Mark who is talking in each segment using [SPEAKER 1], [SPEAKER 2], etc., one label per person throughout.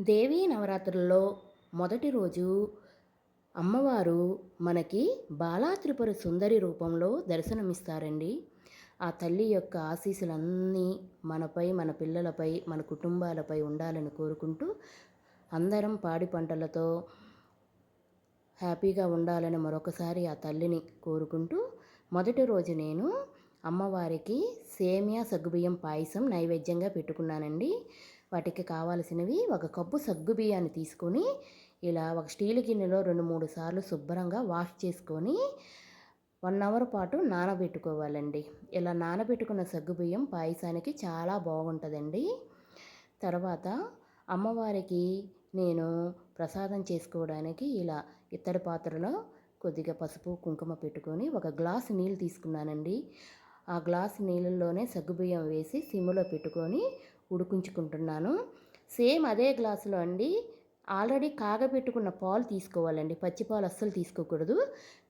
[SPEAKER 1] దేవీ నవరాత్రుల్లో మొదటి రోజు అమ్మవారు మనకి బాలా త్రిపుర సుందరి రూపంలో దర్శనమిస్తారండి. ఆ తల్లి యొక్క ఆశీస్సులన్నీ మనపై మన పిల్లలపై మన కుటుంబాలపై ఉండాలని కోరుకుంటూ అందరం పాడి పంటలతో హ్యాపీగా ఉండాలని మరొకసారి ఆ తల్లిని కోరుకుంటూ మొదటి రోజు నేను అమ్మవారికి సేమియా సగ్గుబియ్యం పాయసం నైవేద్యంగా పెట్టుకున్నానండి. వాటికి కావాల్సినవి ఒక కప్పు సగ్గు బియ్యాన్ని తీసుకొని ఇలా ఒక స్టీల్ గిన్నెలో రెండు మూడు సార్లు శుభ్రంగా వాష్ చేసుకొని వన్ అవర్ పాటు నానబెట్టుకోవాలండి. ఇలా నానబెట్టుకున్న సగ్గు బియ్యం పాయసానికి చాలా బాగుంటుందండి. తర్వాత అమ్మవారికి నేను ప్రసాదం చేసుకోవడానికి ఇలా ఇత్తడి పాత్రలో కొద్దిగా పసుపు కుంకుమ పెట్టుకొని ఒక గ్లాస్ నీళ్ళు తీసుకున్నానండి. ఆ గ్లాస్ నీళ్ళల్లోనే సగ్గుబియ్యం వేసి సిమ్లో పెట్టుకొని ఉడికించుకుంటున్నాను. సేమ్ అదే గ్లాసులో అండి. ఆల్రెడీ కాగపెట్టుకున్న పాలు తీసుకోవాలండి. పచ్చి పాలు అస్సలు తీసుకోకూడదు.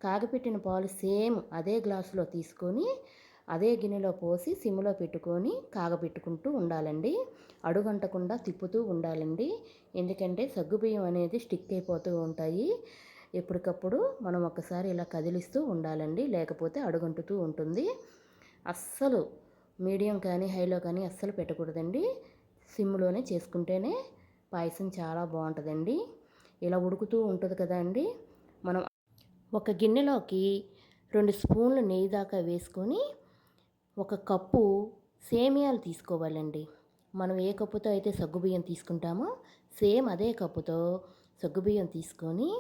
[SPEAKER 1] కాగపెట్టిన పాలు సేమ్ అదే గ్లాసులో తీసుకొని అదే గిన్నెలో పోసి సిమ్లో పెట్టుకొని కాగపెట్టుకుంటూ ఉండాలండి. అడుగంటకుండా తిప్పుతూ ఉండాలండి. ఎందుకంటే సగ్గుబియ్యం అనేది స్టిక్ అయిపోతూ ఉంటాయి. ఎప్పటికప్పుడు మనం ఒకసారి ఇలా కదిలిస్తూ ఉండాలండి. లేకపోతే అడుగంటుతూ ఉంటుంది. అస్సలు మీడియం కానీ హైలో కానీ అస్సలు పెట్టకూడదండి. సిమ్లోనే చేసుకుంటేనే పాయసం చాలా బాగుంటుందండి. ఇలా ఉడుకుతూ ఉంటుంది కదా అండి. మనం ఒక గిన్నెలోకి రెండు స్పూన్లు నెయ్యి దాకా వేసుకొని ఒక కప్పు సేమియాలు తీసుకోవాలండి. మనం ఏ కప్పుతో అయితే సగ్గుబియ్యం తీసుకుంటామో సేమ్ అదే కప్పుతో సగ్గుబియ్యం తీసుకొని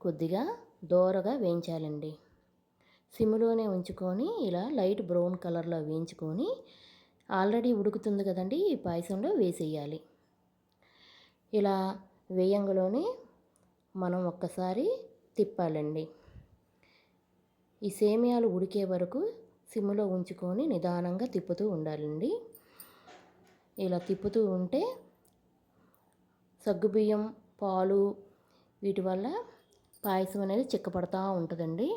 [SPEAKER 1] కొద్దిగా దోరగా వేయించాలండి. సిమ్లోనే ఉంచుకొని ఇలా లైట్ బ్రౌన్ కలర్లో వేయించుకొని ఆల్రెడీ ఉడుకుతుంది కదండి ఈ పాయసంలో వేసేయాలి. ఇలా వేయంగలోనే మనం ఒక్కసారి తిప్పాలండి. ఈ సేమియాలు ఉడికే వరకు సిమ్లో ఉంచుకొని నిదానంగా తిప్పుతూ ఉండాలండి. ఇలా తిప్పుతూ ఉంటే సగ్గుబియ్యం పాలు వీటి వల్ల పాయసం అనేది చిక్కపడతా ఉంటుందండి.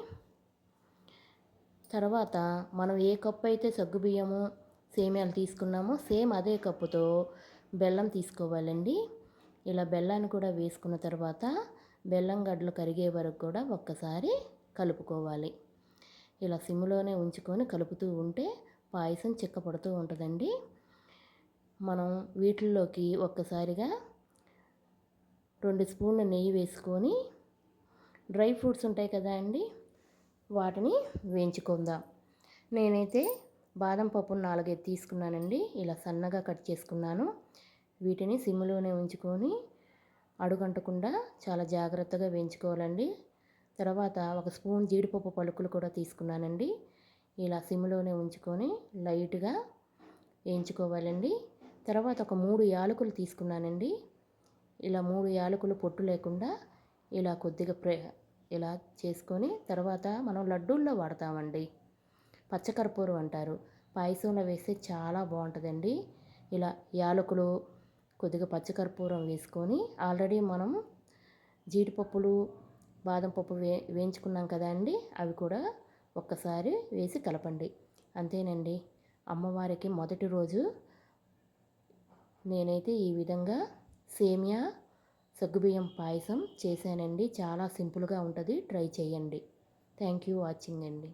[SPEAKER 1] తర్వాత మనం ఏ కప్పు అయితే సగ్గుబియ్యము సేమియాలు తీసుకున్నామో సేమ్ అదే కప్పుతో బెల్లం తీసుకోవాలండి. ఇలా బెల్లాన్ని కూడా వేసుకున్న తర్వాత బెల్లం గడ్డలు కరిగే వరకు కూడా ఒక్కసారి కలుపుకోవాలి. ఇలా సిమ్లోనే ఉంచుకొని కలుపుతూ ఉంటే పాయసం చిక్కపడుతూ ఉంటుందండి. మనం వీటిల్లోకి ఒక్కసారిగా రెండు స్పూన్ల నెయ్యి వేసుకొని డ్రై ఫ్రూట్స్ ఉంటాయి కదా అండి వాటిని వేయించుకుందాం. నేనైతే బాదం పప్పును నాలుగైదు తీసుకున్నానండి. ఇలా సన్నగా కట్ చేసుకున్నాను. వీటిని సిమ్లోనే ఉంచుకొని అడుగంటకుండా చాలా జాగ్రత్తగా వేయించుకోవాలండి. తర్వాత ఒక స్పూన్ జీడిపప్పు పలుకులు కూడా తీసుకున్నానండి. ఇలా సిమ్లోనే ఉంచుకొని లైట్గా వేయించుకోవాలండి. తర్వాత ఒక మూడు యాలకులు తీసుకున్నానండి. ఇలా మూడు యాలకులు పొట్టు లేకుండా ఇలా కొద్దిగా ప్రే ఇలా చేసుకొని తర్వాత మనం లడ్డూల్లో వాడతామండి. పచ్చకర్పూరం అంటారు. పాయసంలో వేస్తే చాలా బాగుంటుందండి. ఇలా యాలకులు కొద్దిగా పచ్చకర్పూరం వేసుకొని ఆల్రెడీ మనం జీడిపప్పులు బాదం పప్పు వే వేయించుకున్నాం కదా అండి అవి కూడా ఒక్కసారి వేసి కలపండి. అంతేనండి. అమ్మవారికి మొదటి రోజు నేనైతే ఈ విధంగా సేమియా సగ్గుబియ్యం పాయసం చేశానండి. చాలా సింపుల్గా ఉంటుంది. ట్రై చేయండి. థ్యాంక్ యూ వాచింగ్ అండి.